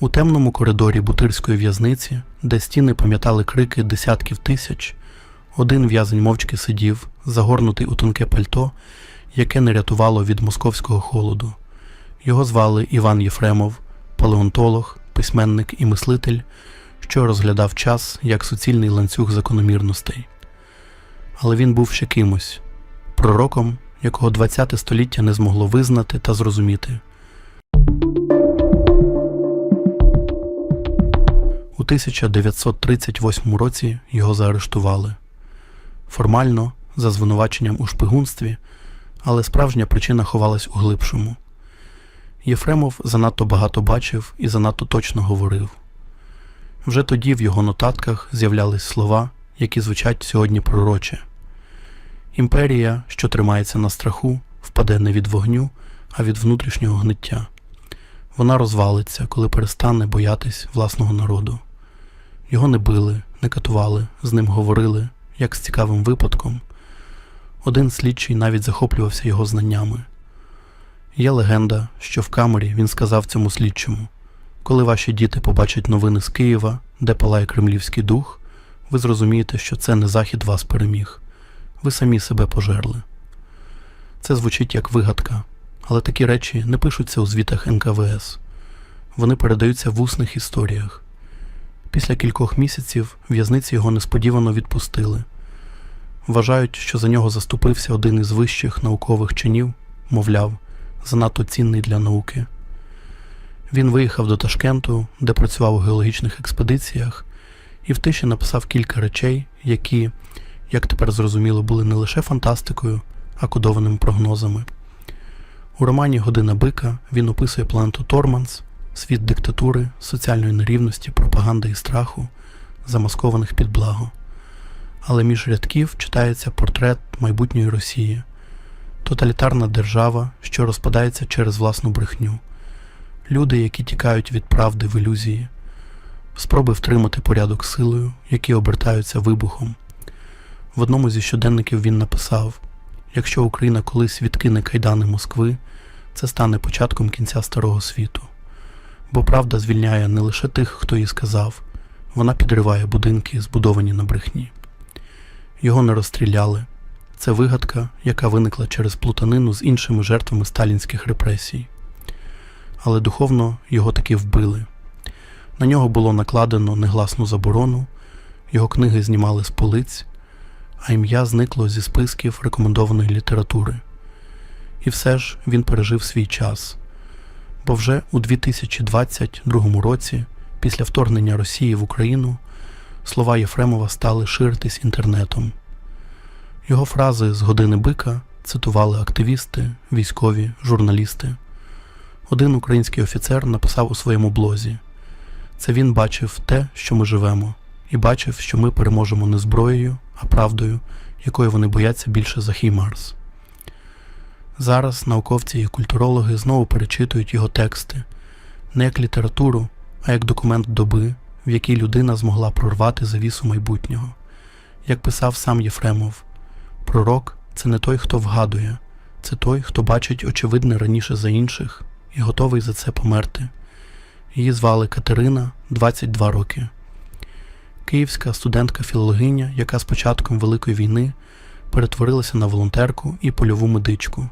У темному коридорі бутирської в'язниці, де стіни пам'ятали крики десятків тисяч, один в'язень мовчки сидів, загорнутий у тонке пальто, яке не рятувало від московського холоду. Його звали Іван Єфремов, палеонтолог, письменник і мислитель, що розглядав час як суцільний ланцюг закономірностей. Але він був ще кимось, пророком, якого ХХ століття не змогло визнати та зрозуміти. У 1938 році його заарештували. Формально за звинуваченням у шпигунстві, але справжня причина ховалась у глибшому. Єфремов занадто багато бачив і занадто точно говорив. Вже тоді в його нотатках з'являлись слова, які звучать сьогодні пророче. Імперія, що тримається на страху, впаде не від вогню, а від внутрішнього гниття. Вона розвалиться, коли перестане боятись власного народу. Його не били, не катували, з ним говорили, як з цікавим випадком. Один слідчий навіть захоплювався його знаннями. Є легенда, що в камері він сказав цьому слідчому: коли ваші діти побачать новини з Києва, де палає кремлівський дух, ви зрозумієте, що це не захід вас переміг. Ви самі себе пожерли. Це звучить як вигадка, але такі речі не пишуться у звітах НКВС. Вони передаються в усних історіях. Після кількох місяців в'язниці його несподівано відпустили. Вважають, що за нього заступився один із вищих наукових чинів, мовляв, занадто цінний для науки. Він виїхав до Ташкенту, де працював у геологічних експедиціях, і в тиші написав кілька речей, які, як тепер зрозуміло, були не лише фантастикою, а кодованими прогнозами. У романі Година бика він описує планету Торманс, світ диктатури, соціальної нерівності, пропаганди і страху, замаскованих під благо. Але між рядків читається портрет майбутньої Росії, тоталітарна держава, що розпадається через власну брехню, люди, які тікають від правди в ілюзії, спроби втримати порядок силою, які обертаються вибухом. В одному зі щоденників він написав: якщо Україна колись відкине кайдани Москви, це стане початком кінця старого світу. Бо правда звільняє не лише тих, хто її сказав, вона підриває будинки, збудовані на брехні. Його не розстріляли. Це вигадка, яка виникла через плутанину з іншими жертвами сталінських репресій. Але духовно його таки вбили. На нього було накладено негласну заборону, його книги знімали з полиць, а ім'я зникло зі списків рекомендованої літератури. І все ж він пережив свій час. Бо вже у 2022 році, після вторгнення Росії в Україну, слова Єфремова стали ширитись інтернетом. Його фрази з години бика цитували активісти, військові, журналісти. Один український офіцер написав у своєму блозі: це він бачив те, що ми живемо, і бачив, що ми переможемо не зброєю, а правдою, якої вони бояться більше за Хімарс. Зараз науковці і культурологи знову перечитують його тексти не як літературу, а як документ доби, в якій людина змогла прорвати завісу майбутнього. Як писав сам Єфремов, пророк це не той, хто вгадує, це той, хто бачить очевидне раніше за інших і готовий за це померти. Її звали Катерина 22 роки. Київська студентка-філологиня, яка з початком Великої війни перетворилася на волонтерку і польову медичку.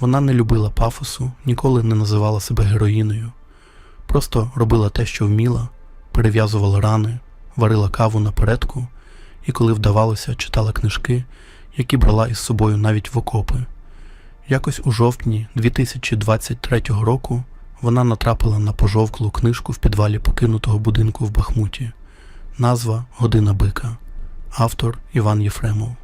Вона не любила пафосу, ніколи не називала себе героїною, просто робила те, що вміла, перев'язувала рани, варила каву напередку і, коли вдавалося, читала книжки, які брала із собою навіть в окопи. Якось у жовтні 2023 року вона натрапила на пожовклу книжку в підвалі покинутого будинку в Бахмуті. Назва Година бика, автор Іван Єфремов.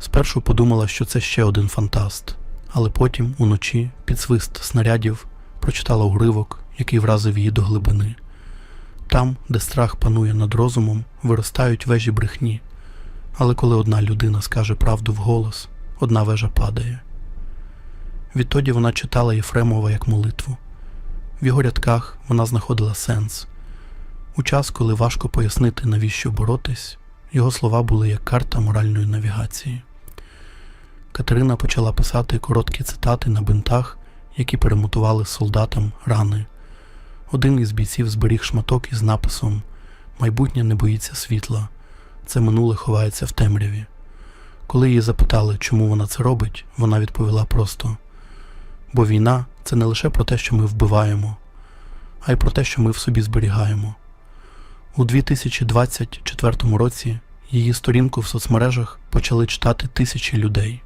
Спершу подумала, що це ще один фантаст, але потім, уночі, під свист снарядів, прочитала уривок, який вразив її до глибини. Там, де страх панує над розумом, виростають вежі брехні, але коли одна людина скаже правду вголос, одна вежа падає. Відтоді вона читала Єфремова як молитву. В його рядках вона знаходила сенс. У час, коли важко пояснити, навіщо боротись, його слова були як карта моральної навігації. Катерина почала писати короткі цитати на бинтах, які перемутували солдатам рани. один із бійців зберіг шматок із написом Майбутнє не боїться світла, це минуле ховається в темряві. Коли її запитали, чому вона це робить, вона відповіла просто: бо війна це не лише про те, що ми вбиваємо, а й про те, що ми в собі зберігаємо. У 2024 році її сторінку в соцмережах почали читати тисячі людей.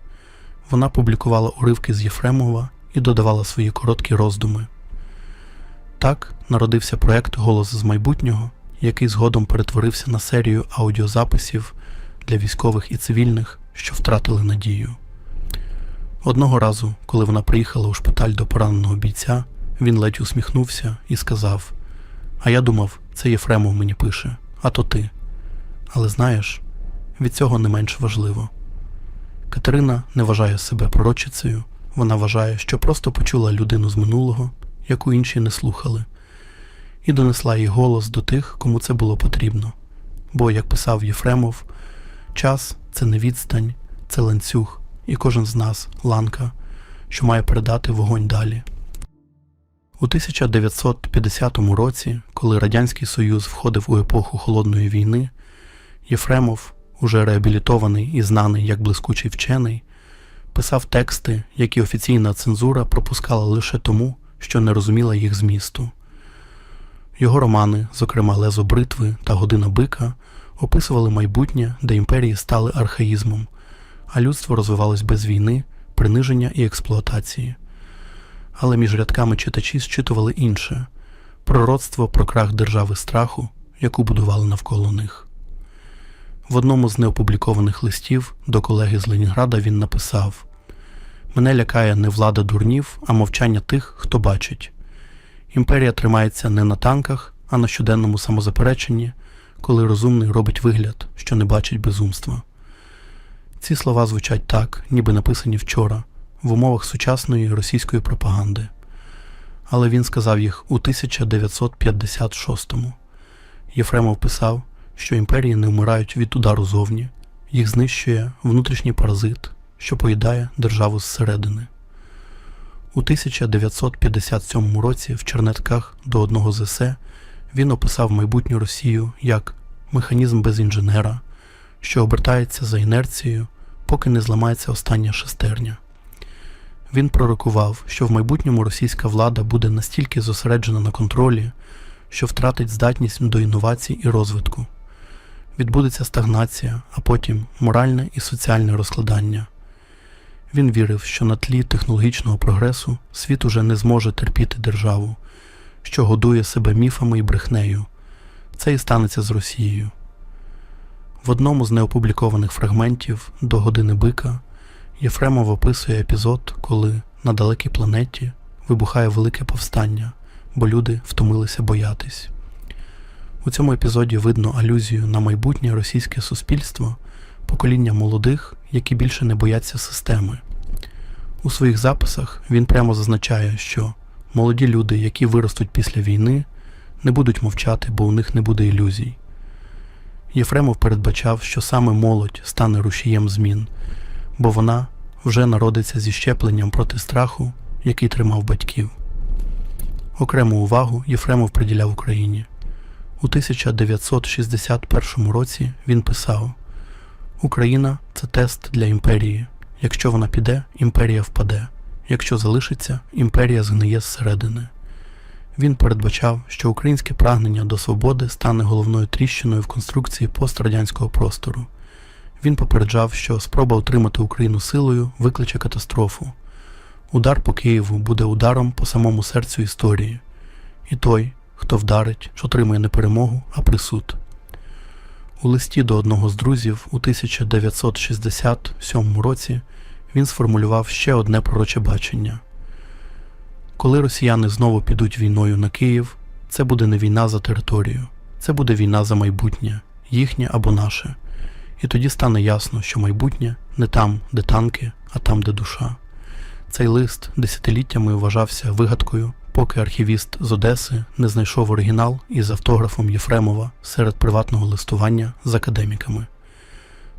Вона публікувала уривки з Єфремова і додавала свої короткі роздуми. Так народився проект Голос з майбутнього, який згодом перетворився на серію аудіозаписів для військових і цивільних, що втратили надію. Одного разу, коли вона приїхала у шпиталь до пораненого бійця, він ледь усміхнувся і сказав: А я думав, це Єфремов мені пише, а то ти. Але знаєш, від цього не менш важливо. Катерина не вважає себе пророчицею, вона вважає, що просто почула людину з минулого, яку інші не слухали, і донесла їй голос до тих, кому це було потрібно. Бо, як писав Єфремов, час це не відстань, це ланцюг, і кожен з нас ланка, що має передати вогонь далі. У 1950 році, коли Радянський Союз входив у епоху холодної війни, Єфремов, уже реабілітований і знаний як блискучий вчений, писав тексти, які офіційна цензура пропускала лише тому, що не розуміла їх змісту. Його романи, зокрема Лезо бритви та Година бика, описували майбутнє, де імперії стали архаїзмом, а людство розвивалось без війни, приниження і експлуатації. Але між рядками читачі зчитували інше пророцтво про крах держави страху, яку будували навколо них. В одному з неопублікованих листів до колеги з Ленінграда він написав: Мене лякає не влада дурнів, а мовчання тих, хто бачить. Імперія тримається не на танках, а на щоденному самозапереченні, коли розумний робить вигляд, що не бачить безумства. Ці слова звучать так, ніби написані вчора, в умовах сучасної російської пропаганди. Але він сказав їх у 1956-му. Єфремов писав, що імперії не вмирають від удару зовні, їх знищує внутрішній паразит, що поїдає державу зсередини. У 1957 році в чернетках до одного з есе він описав майбутню Росію як механізм без інженера, що обертається за інерцією, поки не зламається остання шестерня. Він пророкував, що в майбутньому російська влада буде настільки зосереджена на контролі, що втратить здатність до інновацій і розвитку. Відбудеться стагнація, а потім моральне і соціальне розкладання. Він вірив, що на тлі технологічного прогресу світ уже не зможе терпіти державу, що годує себе міфами і брехнею. Це і станеться з Росією. В одному з неопублікованих фрагментів до години бика Єфремов описує епізод, коли на далекій планеті вибухає велике повстання, бо люди втомилися боятись. У цьому епізоді видно алюзію на майбутнє російське суспільство, покоління молодих, які більше не бояться системи. У своїх записах він прямо зазначає, що молоді люди, які виростуть після війни, не будуть мовчати, бо у них не буде ілюзій. Єфремов передбачав, що саме молодь стане рушієм змін, бо вона вже народиться зі щепленням проти страху, який тримав батьків. Окрему увагу Єфремов приділяв Україні. У 1961 році він писав: Україна це тест для імперії. Якщо вона піде, імперія впаде. Якщо залишиться, імперія згниє зсередини. Він передбачав, що українське прагнення до свободи стане головною тріщиною в конструкції пострадянського простору. Він попереджав, що спроба утримати Україну силою викличе катастрофу. Удар по Києву буде ударом по самому серцю історії. І той, хто вдарить, отримує не перемогу, а присуд. У листі до одного з друзів у 1967 році він сформулював ще одне пророче бачення. Коли росіяни знову підуть війною на Київ, це буде не війна за територію, це буде війна за майбутнє, їхнє або наше. І тоді стане ясно, що майбутнє не там, де танки, а там, де душа. Цей лист десятиліттями вважався вигадкою, поки архівіст з Одеси не знайшов оригінал із автографом Єфремова серед приватного листування з академіками.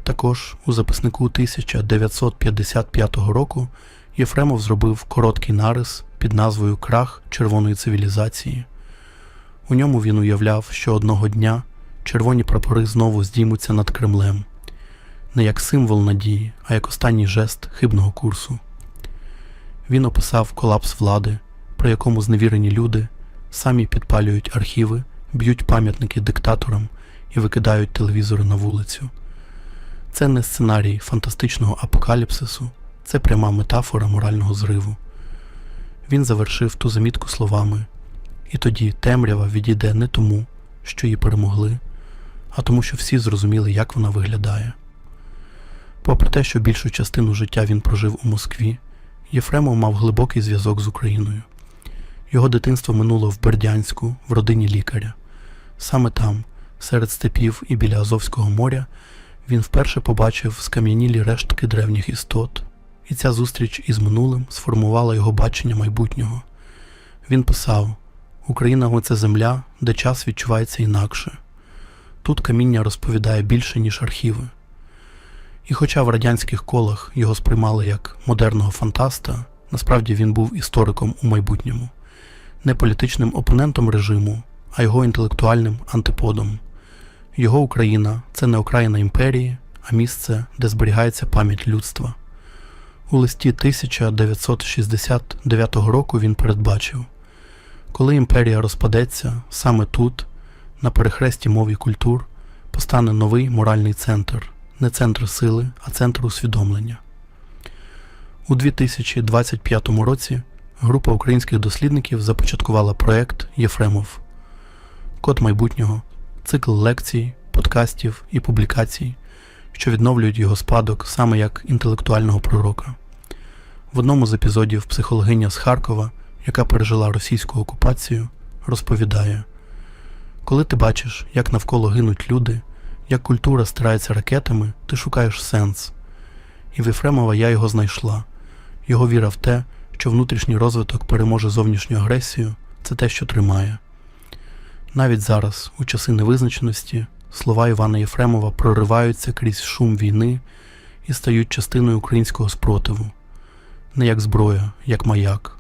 Також у записнику 1955 року Єфремов зробив короткий нарис під назвою Крах червоної цивілізації. У ньому він уявляв, що одного дня червоні прапори знову здіймуться над Кремлем, не як символ надії, а як останній жест хибного курсу. Він описав колапс влади, при якому зневірені люди самі підпалюють архіви, б'ють пам'ятники диктаторам і викидають телевізори на вулицю. Це не сценарій фантастичного апокаліпсису, це пряма метафора морального зриву. Він завершив ту замітку словами, і тоді темрява відійде не тому, що її перемогли, а тому, що всі зрозуміли, як вона виглядає. Попри те, що більшу частину життя він прожив у Москві, Єфремов мав глибокий зв'язок з Україною. Його дитинство минуло в Бердянську, в родині лікаря. Саме там, серед степів і біля Азовського моря, він вперше побачив скам'янілі рештки древніх істот, і ця зустріч із минулим сформувала його бачення майбутнього. Він писав: Україна це земля, де час відчувається інакше. Тут каміння розповідає більше, ніж архіви. І хоча в радянських колах його сприймали як модерного фантаста, насправді він був істориком у майбутньому, не політичним опонентом режиму, а його інтелектуальним антиподом. Його Україна це не окраїна імперії, а місце, де зберігається пам'ять людства. У листі 1969 року він передбачив, коли імперія розпадеться, саме тут, на перехресті мов і культур, постане новий моральний центр, не центр сили, а центр усвідомлення. У 2025 році група українських дослідників започаткувала проект Єфремов Код майбутнього, цикл лекцій, подкастів і публікацій, що відновлюють його спадок саме як інтелектуального пророка. В одному з епізодів психологиня з Харкова, яка пережила російську окупацію, розповідає: Коли ти бачиш, як навколо гинуть люди, як культура стирається ракетами, ти шукаєш сенс. І в Єфремова я його знайшла. Його віра в те, що внутрішній розвиток переможе зовнішню агресію, це те, що тримає. Навіть зараз, у часи невизначеності, слова Івана Єфремова прориваються крізь шум війни і стають частиною українського спротиву, не як зброя, як маяк.